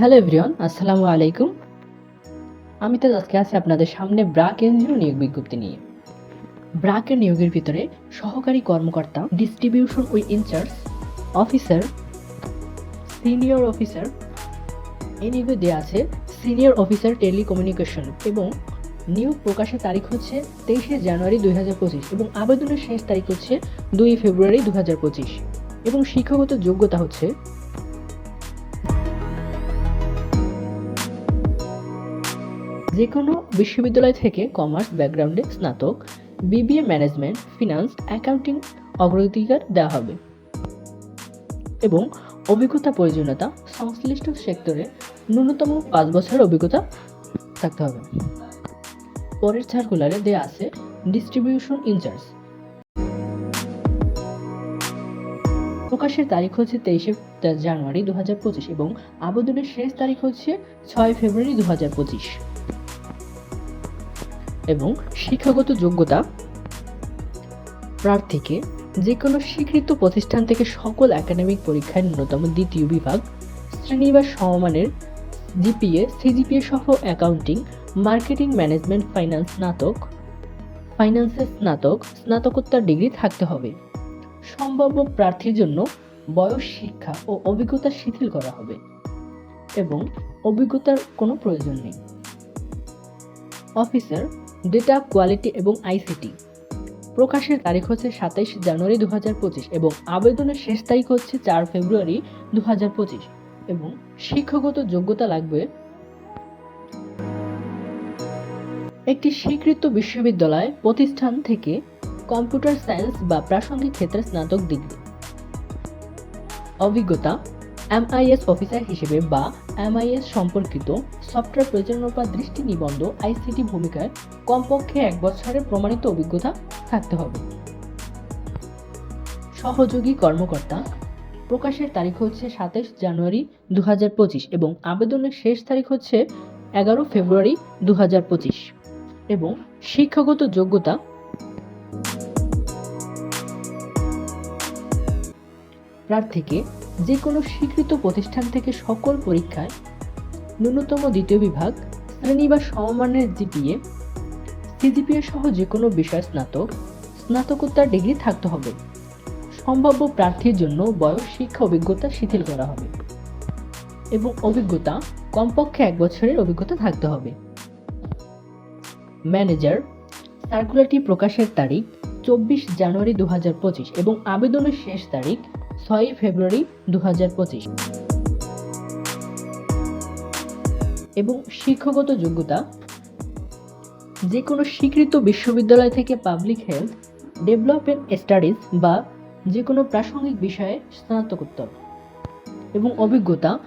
Hello everyone, আসসালামু আলাইকুম। আমি তো আজকে আছি আপনাদের সামনে ব্রাক এনজিও নিয়োগ বিজ্ঞপ্তি নিয়ে। ব্রাকের নিয়োগের ভিতরে সহকারী কর্মকর্তা ডিস্ট্রিবিউশন উই ইনচার্জ অফিসার সিনিয়র অফিসার এই নিয়োগে দেওয়া আছে সিনিয়র অফিসার টেলিকমিউনিকেশন এবং নিয়োগ প্রকাশের তারিখ হচ্ছে তেইশে জানুয়ারি দুই হাজার পঁচিশ এবং আবেদনের শেষ তারিখ হচ্ছে দুই ফেব্রুয়ারি দু হাজার পঁচিশ এবং শিক্ষাগত যোগ্যতা হচ্ছে যে কোনো বিশ্ববিদ্যালয় থেকে কমার্স ব্যাকগ্রাউন্ডে স্নাতক, বিবিএ ম্যানেজমেন্ট, ফিনান্স, অ্যাকাউন্টিং অগ্রাধিকার দেওয়া হবে। এবং অভিজ্ঞতা প্রয়োজনীয়তা সংশ্লিষ্ট সেক্টরে ন্যূনতম পাঁচ বছরের অভিজ্ঞতা থাকতে হবে। পরের সার্কুলারে দেওয়া আছে ডিস্ট্রিবিউশন ইনচার্জ প্রকাশের তারিখ হচ্ছে তেইশে জানুয়ারি দু হাজার পঁচিশ এবং আবেদনের শেষ তারিখ হচ্ছে ছয় ফেব্রুয়ারি দু হাজার পঁচিশ। এবং শিক্ষাগত যোগ্যতা প্রার্থীকে যে কোনো স্বীকৃত প্রতিষ্ঠান থেকে সকল একাডেমিক পরীক্ষায় ন্যূনতম দ্বিতীয় বিভাগ, শ্রেণি বা সমমানের জিপিএ, সিজিপিএ সহ অ্যাকাউন্টিং মার্কেটিং ম্যানেজমেন্ট ফাইন্যান্স স্নাতক ফাইন্যান্সের স্নাতক, স্নাতকোত্তর ডিগ্রি থাকতে হবে। সম্ভাব্য প্রার্থীর জন্য বয়স, শিক্ষা ও অভিজ্ঞতা শিথিল করা হবে এবং অভিজ্ঞতার কোনো প্রয়োজন নেই। অফিসার ডেটা কোয়ালিটি এবং আইসিটি প্রকাশের তারিখ হচ্ছে সাতাইশ জানুয়ারি দু হাজার পঁচিশ এবং আবেদনের শেষ তারিখ হচ্ছে চার ফেব্রুয়ারি দু হাজার পঁচিশ এবং শিক্ষাগত যোগ্যতা লাগবে একটি স্বীকৃত বিশ্ববিদ্যালয় প্রতিষ্ঠান থেকে কম্পিউটার সায়েন্স বা প্রাসঙ্গিক ক্ষেত্রে স্নাতক ডিগ্রি। অভিজ্ঞতা এমআইএস অফিসার হিসেবে বা এমআইএস সম্পর্কিত সফটওয়্যার পরিচালনা বা দৃষ্টি নিবন্ধ আইসিটি ভূমিকায় কমপক্ষে এক বছরের প্রমাণিত অভিজ্ঞতা থাকতে হবে। সহযোগী কর্মকর্তা, প্রকাশের তারিখ হচ্ছে সাতাশ জানুয়ারি দু হাজার পঁচিশ এবং আবেদনের শেষ তারিখ হচ্ছে এগারো ফেব্রুয়ারি দু হাজার পঁচিশ এবং শিক্ষাগত যোগ্যতা প্রার্থীকে যে কোনো স্বীকৃত প্রতিষ্ঠান থেকে সকল পরীক্ষায় ন্যূনতম দ্বিতীয় বিভাগ, শ্রেণি বা সমমানের জিপিএ, সিজিপিএ সহ যে কোনো বিষয় স্নাতক, স্নাতকোত্তর ডিগ্রি থাকতে হবে। সম্ভাব্য প্রার্থীর জন্য বয়স, শিক্ষা অভিজ্ঞতা শিথিল করা হবে এবং অভিজ্ঞতা কমপক্ষে এক বছরের অভিজ্ঞতা থাকতে হবে। ম্যানেজার, সার্কুলারটি প্রকাশের তারিখ চব্বিশ জানুয়ারি দু হাজার পঁচিশ এবং আবেদনের শেষ তারিখ ছয়ই ফেব্রুয়ারি দু এবং শিক্ষাগত যোগ্যতা যে কোনো স্বীকৃত বিশ্ববিদ্যালয় থেকে পাবলিক হেলথ ডেভেলপমেন্ট স্টাডিজ বা যে কোনো প্রাসঙ্গিক বিষয়ে স্নাতকোত্তর। এবং অভিজ্ঞতা,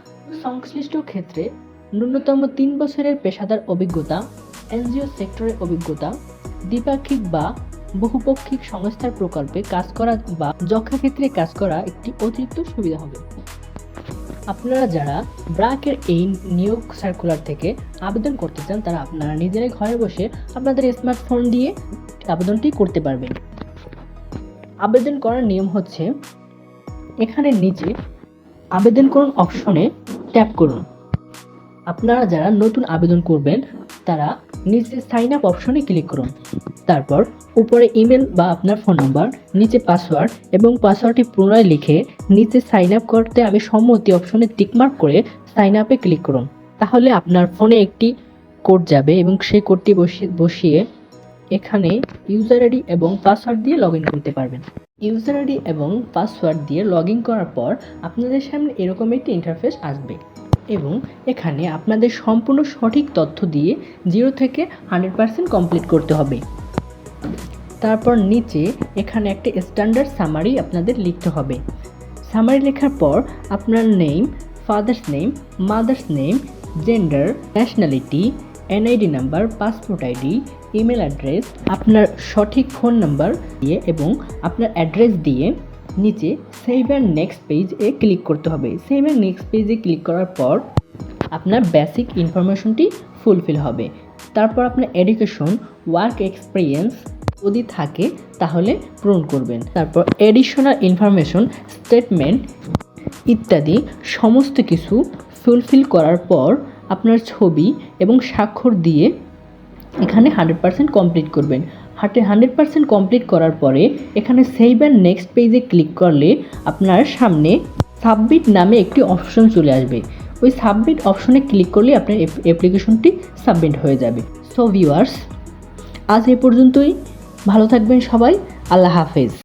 সংশ্লিষ্ট ক্ষেত্রে ন্যূনতম তিন বছরের পেশাদার অভিজ্ঞতা, এনজিও সেক্টরের অভিজ্ঞতা, দ্বিপাক্ষিক বা বহুপক্ষিক সংস্থার প্রকল্পে কাজ করা বা যক্ষাক্ষেত্রে কাজ করা একটি অতিরিক্ত সুবিধা হবে। আপনারা যারা ব্রাকের এই নিয়োগ সার্কুলার থেকে আবেদন করতে চান, তারা আপনারা নিজেরাই ঘরে বসে আপনাদের স্মার্টফোন দিয়ে আবেদনটি করতে পারবেন। আবেদন করার নিয়ম হচ্ছে, এখানে নিচে আবেদন করুন অপশনে ট্যাপ করুন। আপনারা যারা নতুন আবেদন করবেন, তারা নিচে সাইন আপ অপশনে ক্লিক করুন। তারপর উপরে ইমেল বা আপনার ফোন নাম্বার নিচে পাসওয়ার্ড এবং পাসওয়ার্ডটি পুনরায় লিখে নিচে সাইন আপ করতে আমি সম্মতি অপশনে টিকমার্ক করে সাইন আপে ক্লিক করুন। তাহলে আপনার ফোনে একটি কোড যাবে এবং সেই কোডটি বসিয়ে বসিয়ে এখানে ইউজার আইডি এবং পাসওয়ার্ড দিয়ে লগ করতে পারবেন। ইউজার আইডি এবং পাসওয়ার্ড দিয়ে লগ করার পর আপনাদের সামনে এরকম একটি ইন্টারফেস আসবে। এবং এখানে আপনাদের সম্পূর্ণ সঠিক তথ্য দিয়ে জিরো থেকে হান্ড্রেড পার্সেন্ট কমপ্লিট করতে হবে। তারপর নিচে এখানে একটা স্ট্যান্ডার্ড সামারি আপনাদের লিখতে হবে। সামারি লেখার পর আপনার name, father's name, mother's name, gender, nationality, NID number, passport ID, email address, আপনার সঠিক ফোন নাম্বার দিয়ে এবং আপনার অ্যাড্রেস দিয়ে নিচে সেভ অ্যান্ড নেক্সট পেজ এ ক্লিক করতে হবে। সেভ অ্যান্ড নেক্সট পেজে ক্লিক করার পর আপনার বেসিক ইনফরমেশনটি ফুলফিল হবে। তারপর আপনার এডুকেশন ওয়ার্ক এক্সপিরিয়েন্স যদি থাকে তাহলে পূরণ করবেন। তারপর এডিশনাল ইনফরমেশন স্টেটমেন্ট ইত্যাদি সমস্ত কিছু ফুলফিল করার পর আপনার ছবি এবং স্বাক্ষর দিয়ে এখানে হান্ড্রেড পার্সেন্ট কমপ্লিট করবেন। হাটে হান্ড্রেড পার্সেন্ট কমপ্লিট করার পরে এখানে সেভ অ্যান্ড নেক্সট পেজে ক্লিক করলে আপনার সামনে সাবমিট নামে একটি অপশন চলে আসবে। ওই সাবমিট অপশনে ক্লিক করলে আপনার অ্যাপ্লিকেশনটি সাবমিট হয়ে যাবে। সো ভিউয়ার্স, আজ এ পর্যন্তই। ভালো থাকবেন সবাই। আল্লাহ হাফেজ।